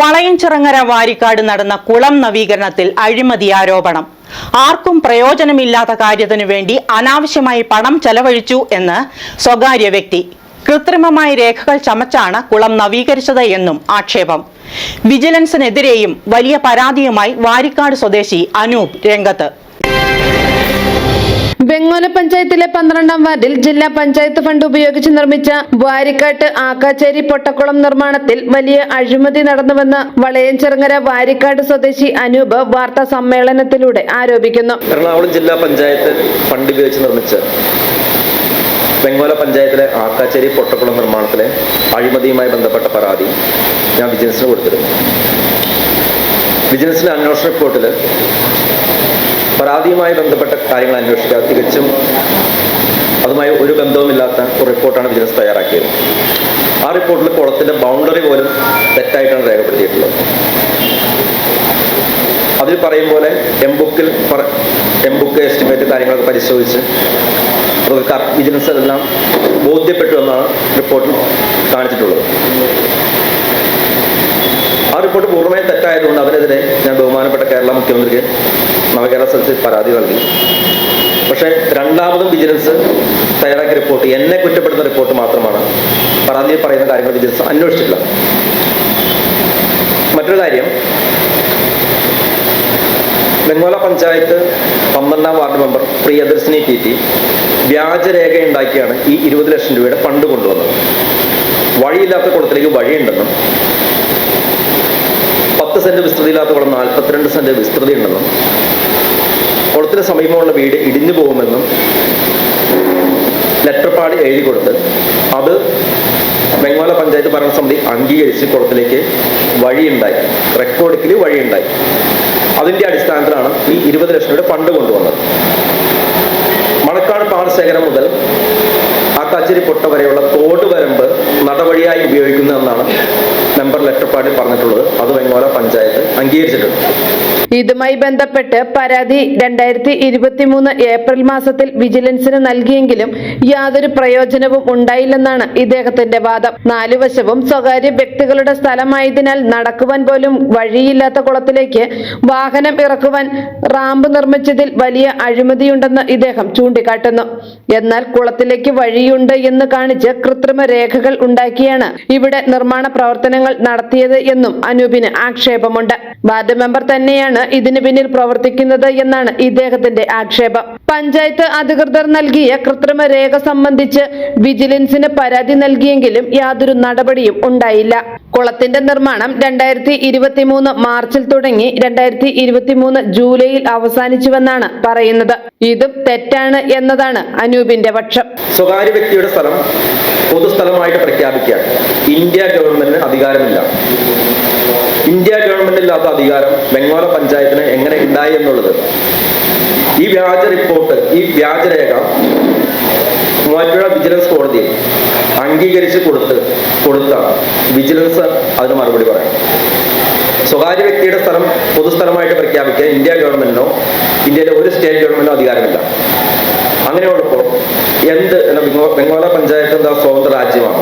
വളയഞ്ചിറങ്ങര വാരിക്കാട് നടന്ന കുളം നവീകരണത്തിൽ അഴിമതി ആരോപണം. ആർക്കും പ്രയോജനമില്ലാത്ത കാര്യത്തിനു വേണ്ടി അനാവശ്യമായി പണം ചെലവഴിച്ചു എന്ന് സ്വകാര്യ വ്യക്തി. കൃത്രിമമായി രേഖകൾ ചമച്ചാണ് കുളം നവീകരിച്ചത് എന്നും ആക്ഷേപം. വിജിലൻസിനെതിരെയും വലിയ പരാതിയുമായി വാരിക്കാട് സ്വദേശി അനൂപ് രംഗത്ത്. വെങ്ങോല പഞ്ചായത്തിലെ പന്ത്രണ്ടാം വാർഡിൽ ജില്ലാ പഞ്ചായത്ത് ഫണ്ട് ഉപയോഗിച്ച് നിർമ്മിച്ച വാരിക്കാട്ട് ആക്കാച്ചേരി പൊട്ടക്കുളം നിർമ്മാണത്തിൽ വലിയ അഴിമതി നടന്നുവെന്ന് വളയഞ്ചിറങ്ങര വാരിക്കാട് സ്വദേശി അനൂപ് വാർത്താ സമ്മേളനത്തിലൂടെ ആരോപിക്കുന്നു. എറണാകുളം ജില്ലാ പഞ്ചായത്ത് ഫണ്ട് ഉപയോഗിച്ച് നിർമ്മിച്ച വെങ്ങോല പഞ്ചായത്തിലെ ആക്കാച്ചേരി പൊട്ടക്കുളം നിർമ്മാണത്തിലെ അഴിമതിയുമായി ബന്ധപ്പെട്ട പരാതി ഞാൻ വിജിലൻസിന് കൊടുത്തിരുന്നു. വിജിലൻസിന്റെ അന്വേഷണ റിപ്പോർട്ടിൽ പരാതിയുമായി ബന്ധപ്പെട്ട കാര്യങ്ങൾ അന്വേഷിക്കുക. തികച്ചും അതുമായി ഒരു ബന്ധവുമില്ലാത്ത ഒരു റിപ്പോർട്ടാണ് വിജിലൻസ് തയ്യാറാക്കിയത്. ആ റിപ്പോർട്ടിൽ കുളത്തിന്റെ ബൗണ്ടറി പോലും തെറ്റായിട്ടാണ് രേഖപ്പെടുത്തിയിട്ടുള്ളത്. അതിൽ പറയും പോലെ എംബുക്കിൽ ബുക്കിൽ എം ബുക്ക് എസ്റ്റിമേറ്റ് കാര്യങ്ങളൊക്കെ പരിശോധിച്ച് വിജിലൻസ് എല്ലാം ബോധ്യപ്പെട്ടു എന്നാണ് റിപ്പോർട്ടിൽ കാണിച്ചിട്ടുള്ളത്. ആ റിപ്പോർട്ട് പൂർണമായും തെറ്റായതുകൊണ്ട് അതിനെതിരെ ഞാൻ ബഹുമാനപ്പെട്ട കേരള മുഖ്യമന്ത്രിക്ക് നവകേരള സദസ്സിൽ പരാതി നൽകി. പക്ഷേ രണ്ടാമതും വിജിലൻസ് തയ്യാറാക്കിയ റിപ്പോർട്ട് എന്നെ കുറ്റപ്പെടുന്ന റിപ്പോർട്ട് മാത്രമാണ്. പരാതിയിൽ പറയുന്ന കാര്യങ്ങൾ വിജിലൻസ് അന്വേഷിച്ചിട്ടില്ല. മറ്റൊരു കാര്യം വെങ്ങോല പഞ്ചായത്ത് പന്ത്രണ്ടാം ward member Priyadarshini T T വ്യാജരേഖ ഉണ്ടാക്കിയാണ് ഈ ഇരുപത് ലക്ഷം രൂപയുടെ ഫണ്ട് കൊണ്ടുവന്നത്. വഴിയില്ലാത്ത കുളത്തിലേക്ക് വഴിയുണ്ടെന്നും പത്ത് സെന്റ് വിസ്തൃതിയില്ലാത്ത കുളം നാൽപ്പത്തിരണ്ട് സെന്റ് വിസ്തൃതി ഉണ്ടെന്നും കുളത്തിന് സമീപമുള്ള വീട് ഇടിഞ്ഞു പോകുമെന്നും ലെറ്റർ പാടി എഴുതി കൊടുത്ത് അത് ബംഗാള പഞ്ചായത്ത് ഭരണസമിതി അംഗീകരിച്ച് കുളത്തിലേക്ക് വഴിയുണ്ടായി. റെക്കോർഡിക്കലി വഴിയുണ്ടായി. അതിന്റെ അടിസ്ഥാനത്തിലാണ് ഈ ഇരുപത് ലക്ഷം രൂപയുടെ ഫണ്ട് കൊണ്ടുവന്നത്. മണക്കാട് പാടശേഖരം മുതൽ ആക്കാച്ചേരി പൊട്ട വരെയുള്ള തോട് വരമ്പ് നടവഴിയായി ഉപയോഗിക്കുന്നതെന്നാണ് മെമ്പർ ലെറ്റർ പാടിൽ പറഞ്ഞിട്ടുള്ളത്. അത് വെങ്ങോല പഞ്ചായത്ത് അംഗീകരിച്ചിട്ടുണ്ട്. ഇതുമായി ബന്ധപ്പെട്ട് പരാതി രണ്ടായിരത്തി ഇരുപത്തി മൂന്ന് ഏപ്രിൽ മാസത്തിൽ വിജിലൻസിന് നൽകിയെങ്കിലും യാതൊരു പ്രയോജനവും ഉണ്ടായില്ലെന്നാണ് ഇദ്ദേഹത്തിന്റെ വാദം. നാലുവശവും സ്വകാര്യ വ്യക്തികളുടെ സ്ഥലമായതിനാൽ നടക്കുവാൻ പോലും വഴിയില്ലാത്ത കുളത്തിലേക്ക് വാഹനം ഇറക്കുവാൻ റാമ്പ് നിർമ്മിച്ചതിൽ വലിയ അഴിമതിയുണ്ടെന്ന് ഇദ്ദേഹം ചൂണ്ടിക്കാട്ടുന്നു. എന്നാൽ കുളത്തിലേക്ക് വഴിയുണ്ട് എന്ന് കാണിച്ച് കൃത്രിമ രേഖകൾ ഉണ്ടാക്കിയാണ് ഇവിടെ നിർമ്മാണ പ്രവർത്തനങ്ങൾ നടത്തിയത് എന്നും അനൂപിന് ആക്ഷേപമുണ്ട്. വാർഡ് മെമ്പർ തന്നെയാണ് ഇതിന് പിന്നിൽ പ്രവർത്തിക്കുന്നത് എന്നാണ് ഇദ്ദേഹത്തിന്റെ ആക്ഷേപം. പഞ്ചായത്ത് അധികൃതർ നൽകിയ കൃത്രിമ രേഖ സംബന്ധിച്ച് വിജിലൻസിന് പരാതി നൽകിയെങ്കിലും യാതൊരു നടപടിയും ഉണ്ടായില്ല. കുളത്തിന്റെ നിർമ്മാണം രണ്ടായിരത്തി ഇരുപത്തി മൂന്ന് മാർച്ചിൽ തുടങ്ങി രണ്ടായിരത്തി ഇരുപത്തി മൂന്ന് ജൂലൈയിൽ അവസാനിച്ചുവെന്നാണ് പറയുന്നത്. ഇതും തെറ്റാണ് എന്നതാണ് അനൂപിന്റെ പക്ഷം. സ്വകാര്യ വ്യക്തിയുടെ സ്ഥലം പൊതുസ്ഥലമായിട്ട് പ്രഖ്യാപിക്കാൻ ഇന്ത്യ ഗവൺമെന്റിന് അധികാരമില്ല. ഇന്ത്യ ഗവൺമെന്റില്ലാത്ത അധികാരം ബംഗോള പഞ്ചായത്തിന് എങ്ങനെ ഉണ്ടായി എന്നുള്ളത് ഈ വ്യാജ റിപ്പോർട്ട് ഈ വ്യാജരേഖ മൂവാറ്റുപുഴ വിജിലൻസ് കോടതിയിൽ അംഗീകരിച്ച് കൊടുത്ത് കൊടുത്ത വിജിലൻസ് അതിന് മറുപടി പറയാം. സ്വകാര്യ വ്യക്തിയുടെ സ്ഥലം പൊതുസ്ഥലമായിട്ട് പ്രഖ്യാപിക്കാൻ ഇന്ത്യ ഗവൺമെന്റിനോ ഇന്ത്യയിലെ ഒരു സ്റ്റേറ്റ് ഗവൺമെന്റിനോ അധികാരമില്ല. അങ്ങനെയുള്ളപ്പോൾ എന്ത് ബംഗാള പഞ്ചായത്ത് എന്താ സ്വതന്ത്ര രാജ്യമാണ്?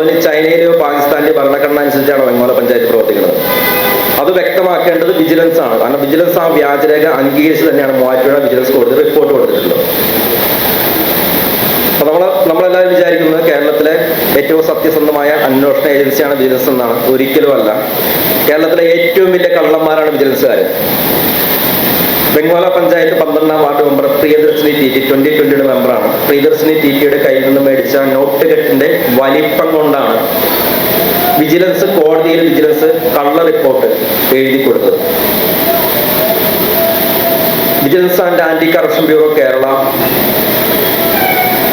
ഇനി ചൈനയിലെയോ പാകിസ്ഥാനിലെയോ ഭരണഘടന അനുസരിച്ചാണ് ബംഗാള പഞ്ചായത്ത് പ്രവർത്തിക്കുന്നത്? അത് വ്യക്തമാക്കേണ്ടത് വിജിലൻസ് ആണ്. കാരണം വിജിലൻസ് ആ വ്യാജരേഖ അംഗീകരിച്ച് തന്നെയാണ് മൂവാറ്റുപുഴ വിജിലൻസ് കോടതി റിപ്പോർട്ട് കൊടുത്തിട്ടുള്ളത്. അപ്പൊ നമ്മൾ നമ്മളെല്ലാവരും വിചാരിക്കുന്നത് കേരളത്തിലെ ഏറ്റവും സത്യസന്ധമായ അന്വേഷണ ഏജൻസിയാണ് വിജിലൻസ് എന്നാണ്. ഒരിക്കലും അല്ല. കേരളത്തിലെ ഏറ്റവും വലിയ കള്ളന്മാരാണ് വിജിലൻസുകാർ ബംഗാള പഞ്ചായത്ത് പന്ത്രണ്ടാം ward member Priyadarshini T T. Twenty ട്വന്റിയുടെ മെമ്പറാണ്. പ്രിയദർശിനി ടി ടിയുടെ കയ്യിൽ നിന്ന് മേടിച്ച നോട്ട് കെട്ടിന്റെ വലിപ്പം കൊണ്ടാണ് വിജിലൻസ് കോടതിയിൽ വിജിലൻസ് കള്ള റിപ്പോർട്ട് എഴുതി കൊടുത്തത് vigilance and anti corruption bureau Kerala.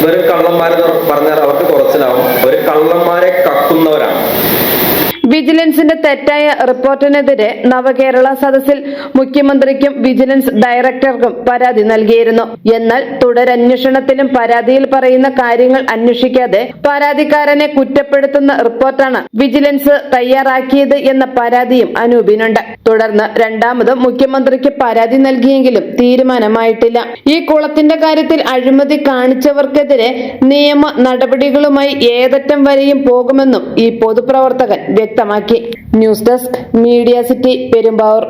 വെറും കള്ളന്മാരെന്ന് പറഞ്ഞാൽ അവർക്ക് കുറച്ചിലാവും. ഒരു കള്ളന്മാരെ കക്കുന്നവരാണ്. വിജിലൻസിന്റെ തെറ്റായ റിപ്പോർട്ടിനെതിരെ നവകേരള സദസ്സിൽ മുഖ്യമന്ത്രിക്കും വിജിലൻസ് ഡയറക്ടർക്കും പരാതി നൽകിയിരുന്നു. എന്നാൽ തുടരന്വേഷണത്തിലും പരാതിയിൽ പറയുന്ന കാര്യങ്ങൾ അന്വേഷിക്കാതെ പരാതിക്കാരനെ കുറ്റപ്പെടുത്തുന്ന റിപ്പോർട്ടാണ് വിജിലൻസ് തയ്യാറാക്കിയത് എന്ന പരാതിയും അനൂപിനുണ്ട്. തുടർന്ന് രണ്ടാമതും മുഖ്യമന്ത്രിക്ക് പരാതി നൽകിയെങ്കിലും തീരുമാനമായിട്ടില്ല. ഈ കുളത്തിന്റെ കാര്യത്തിൽ അഴിമതി കാണിച്ചവർക്കെതിരെ നിയമ നടപടികളുമായി ഏതറ്റം വരെയും പോകുമെന്നും ഈ പൊതുപ്രവർത്തകൻ വ്യക്തമാക്കി. വ്യക്തമാക്കി. News desk media city Perumbavoor.